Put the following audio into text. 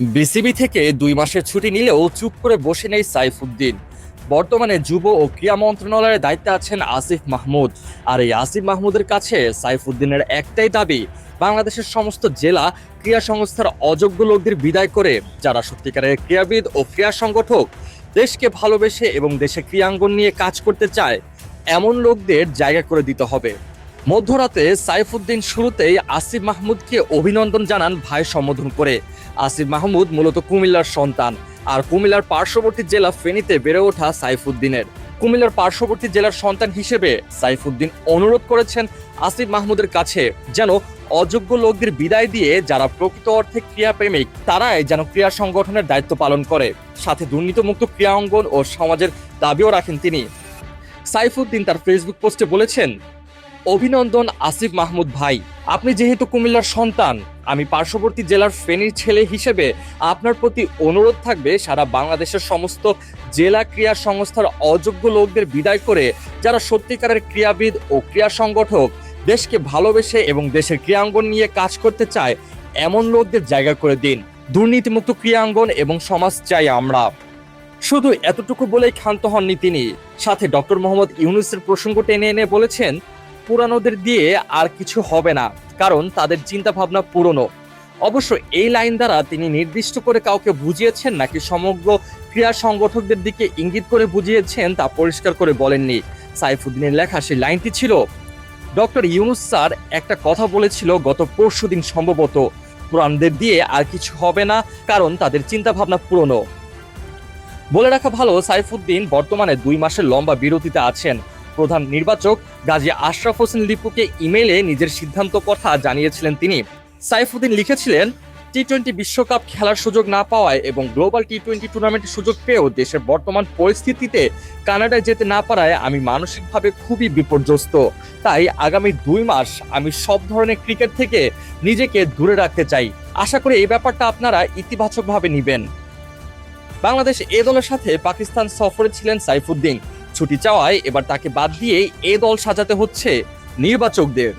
BCB থেকে দুই মাসের ছুটি নিলেও চুপ করে বসে নেই সাইফুদ্দিন। বর্তমানে যুব ও ক্রীড়া মন্ত্রণালয়ের দায়িত্বে আছেন আসিফ মাহমুদ। আর এই আসিফ মাহমুদের কাছে সাইফুদ্দিনের একটাই দাবি, বাংলাদেশের সমস্ত জেলা ক্রীড়া সংস্থার অযোগ্য লোকদের বিদায় করে, যারা সত্যিকারের ক্রীড়াবিদ ও ক্রীড়া সংগঠক, দেশকে ভালোবেসে এবং দেশে ক্রীড়াঙ্গন নিয়ে কাজ করতে চায়, এমন লোকদের জায়গা করে দিতে হবে। মধ্যরাতে সাইফুদ্দিন শুরুতেই আসিফ মাহমুদকে অভিনন্দন জানান ভাই সম্বোধন করে। আসিফ মাহমুদ মূলত কুমিল্লার সন্তান আর কুমিল্লার পার্শ্ববর্তী জেলা ফেনীতে বেড়ে ওঠা সাইফুদ্দিনের। কুমিল্লার পার্শ্ববর্তী জেলার সন্তান হিসেবে সাইফুদ্দিন অনুরোধ করেছেন আসিফ মাহমুদের কাছে যেন অযোগ্য লোকদের বিদায় দিয়ে যারা প্রকৃত অর্থে ক্রীড়াপ্রেমিক, তারাই যেন ক্রীড়া সংগঠনের দায়িত্ব পালন করে। সাথে দুর্নীতিমুক্ত ক্রীড়া অঙ্গন ও সমাজের দাবিও রাখেন তিনি। সাইফুদ্দিন তার ফেসবুক পোস্টে বলেছেন অভিনন্দন আসিফ মাহমুদ ভাই। আপনি যেহেতু কুমিল্লার সন্তান, আমি পার্শ্ববর্তী জেলার ফেনীর ছেলে হিসেবে আপনার প্রতি অনুরোধ থাকবে সারা বাংলাদেশের সমস্ত জেলা ক্রীড়া সংস্থার অযোগ্য লোকদের বিদায় করে যারা সত্যিকারের ক্রীড়াবিদ ও ক্রীড়া সংগঠক, দেশকে ভালোবেসে এবং দেশের ক্রীড়াঙ্গন নিয়ে কাজ করতে চায়, এমন লোকদের জায়গা করে দিন। দুর্নীতিমুক্ত ক্রীড়াঙ্গন এবং সমাজ চাই আমরা। শুধু এতটুকু বলেই ক্ষান্ত হননি তিনি। সাথে ডক্টর মোহাম্মদ ইউনুসের প্রসঙ্গ টেনে এনে বলেছেন পুরানোদের দিয়ে আর কিছু হবে না, কারণ তাদের চিন্তা ভাবনা পুরনো। অবশ্য এই লাইন দ্বারা তিনি নির্দিষ্ট করে কাউকে বুঝিয়েছেন নাকি সমগ্র ক্রীড়া সংগঠকদের দিকে ইঙ্গিত করে বুঝিয়েছেন তা পরিষ্কার করে বলেননি। সাইফুদ্দিনের লেখা সেই লাইনটি ছিল, ডক্টর ইউনুস স্যার একটা কথা বলেছিল গত পরশু দিন সম্ভবত পুরানদের দিয়ে আর কিছু হবে না, কারণ তাদের চিন্তা ভাবনা পুরনো। বলে রাখা ভালো, সাইফুদ্দিন বর্তমানে দুই মাসের লম্বা বিরতিতে আছেন। প্রধান নির্বাচক গাজী আশরাফ হোসেন লিপুকে ইমেইলে নিজের সিদ্ধান্ত কথা জানিয়েছিলেন তিনি। সাইফুদ্দিন লিখেছিলেন টি টোয়েন্টি বিশ্বকাপ খেলার সুযোগ না পাওয়ায় এবং গ্লোবাল টি টোয়েন্টি টুর্নামেন্টের সুযোগ পেয়েও দেশের বর্তমান পরিস্থিতিতে কানাডায় যেতে না পারায় আমি মানসিকভাবে খুবই বিপর্যস্ত। তাই আগামী দুই মাস আমি সব ধরনের ক্রিকেট থেকে নিজেকে দূরে রাখতে চাই। আশা করি এই ব্যাপারটা আপনারা ইতিবাচকভাবে নেবেন। বাংলাদেশ এ দলের সাথে পাকিস্তান সফরে ছিলেন সাইফুদ্দিন। ছুটি চাওয়ায় এবার তাকে বাদ দিয়ে এ দল সাজাতে হচ্ছে নির্বাচকদের।